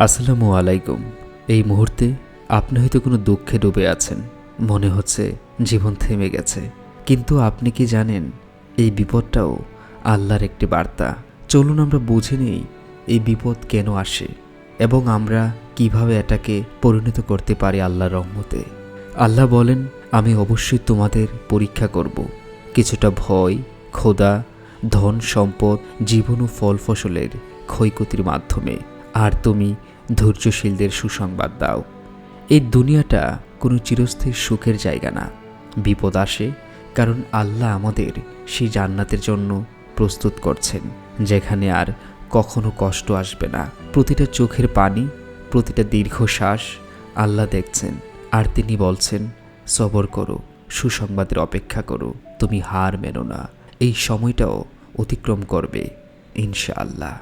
আসসালামু আলাইকুম। এই মুহূর্তে আপনি হয়তো কোনো দুঃখে ডুবে আছেন। মনে হচ্ছে জীবন থেমে গেছে। কিন্তু আপনি কি জানেন, এই বিপদটাও আল্লাহর একটি বার্তা। চলুন আমরা বুঝে নেই, এই বিপদ কেন আসে এবং আমরা কীভাবে এটাকে পরিণত করতে পারি আল্লাহর রহমতে। আল্লাহ বলেন, আমি অবশ্যই তোমাদের পরীক্ষা করব। কিছুটা ভয়, ক্ষুধা, ধন সম্পদ, জীবন ও ফল ফসলের ক্ষয়ক্ষতির মাধ্যমে। আর তুমি ধৈর্যশীলদের সুসংবাদ দাও। এই দুনিয়াটা কোনো চিরস্থির সুখের জায়গা না। বিপদ আসে কারণ আল্লাহ আমাদের সেই জান্নাতের জন্য প্রস্তুত করছেন, যেখানে আর কখনো কষ্ট আসবে না। প্রতিটা চোখের পানি, প্রতিটা দীর্ঘশ্বাস আল্লাহ দেখছেন আর তিনি বলছেন, সবর করো, সুসংবাদের অপেক্ষা করো, তুমি হার মেনো না। এই সময়টাও অতিক্রম করবে, ইনশাআল্লাহ।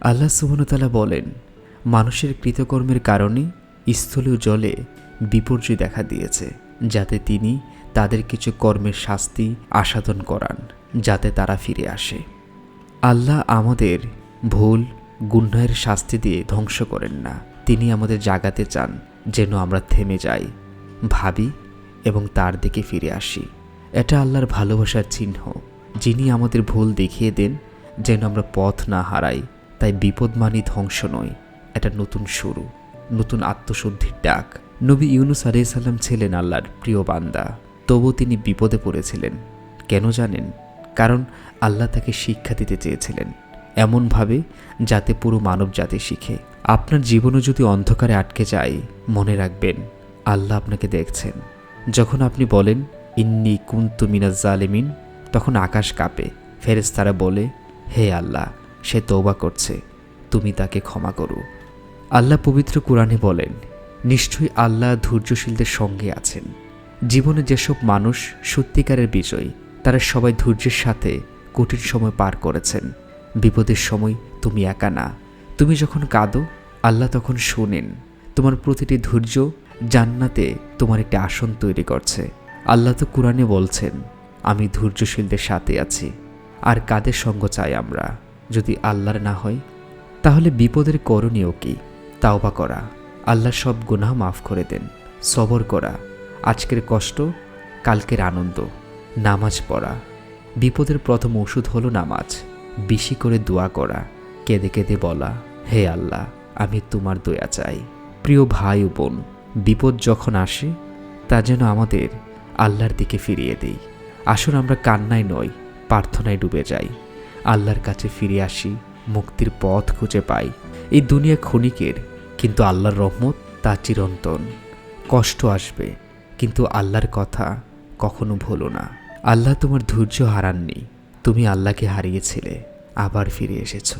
আল্লাহ সুবনতালা বলেন, মানুষের কৃতকর্মের কারণে স্থলীয় জলে বিপর্যয় দেখা দিয়েছে, যাতে তিনি তাদের কিছু কর্মের শাস্তি আসাদন করান, যাতে তারা ফিরে আসে। আল্লাহ আমাদের ভুল গুন্নাহের শাস্তি দিয়ে ধ্বংস করেন না। তিনি আমাদের জাগাতে চান যেন আমরা থেমে যাই, ভাবি এবং তার দিকে ফিরে আসি। এটা আল্লাহর ভালোবাসার চিহ্ন, যিনি আমাদের ভুল দেখিয়ে দেন যেন আমরা পথ না হারাই। তাই বিপদ মানি ধ্বংস নয়, এটা নতুন শুরু, নতুন আত্মশুদ্ধির ডাক। নবী ইউনুস আলাইসাল্লাম ছিলেন আল্লাহর প্রিয় বান্দা। তবু তিনি বিপদে পড়েছিলেন। কেন জানেন? কারণ আল্লাহ তাকে শিক্ষা দিতে চেয়েছিলেন। এমনভাবে যাতে পুরো মানব জাতি শিখে। আপনার জীবনও যদি অন্ধকারে আটকে যায়, মনে রাখবেন, আল্লাহ আপনাকে দেখছেন। যখন আপনি বলেন, ইন্নি কুন্তু মিনাজ জালেমিন তখন আকাশ কাঁপে। ফেরেশতারা বলে, হে আল্লাহ সে তৌবা করছে। তুমি তাকে ক্ষমা করো। আল্লাহ পবিত্র কোরআনে বলেন, নিশ্চয়ই আল্লাহ ধৈর্যশীলদের সঙ্গে আছেন। জীবনে যেসব মানুষ সত্যিকারের বিজয়ী, তারা সবাই ধৈর্যের সাথে কঠিন সময় পার করেছেন। বিপদের সময় তুমি একা না। তুমি যখন কাঁদো, আল্লাহ তখন শোনেন। তোমার প্রতিটি ধৈর্য জান্নাতে তোমার একটি আসন তৈরি করছে। আল্লাহ তো কোরআনে বলছেন, আমি ধৈর্যশীলদের সাথে আছি, আর কাদের সঙ্গ চাই আমরা? যদি আল্লাহর না হয়, তাহলে বিপদের করণীয় কি? তাওবা করা। আল্লাহ সব গুনাহ মাফ করে দেন। সবর করা। আজকের কষ্ট, কালকের আনন্দ। নামাজ পড়া। বিপদের প্রথম ওষুধ হলো নামাজ। বেশি করে দোয়া করা। কেঁদে কেঁদে বলা, হে আল্লাহ, আমি তোমার দয়া চাই। প্রিয় ভাই ও বোন, বিপদ যখন আসে, তা যেন আমাদের আল্লাহর দিকে ফিরিয়ে দেই। আসুন আমরা কান্নায় নয় প্রার্থনায় ডুবে যাই। আল্লাহর কাছে ফিরে আসি, মুক্তির পথ খুঁজে পাই। এই দুনিয়া ক্ষণিকের, কিন্তু আল্লাহর রহমত তা চিরন্তন। কষ্ট আসবে, কিন্তু আল্লাহর কথা কখনো ভুলো না। আল্লাহ তোমার ধৈর্য হারাননি, তুমি আল্লাহকে হারিয়েছিলে, আবার ফিরে এসেছ।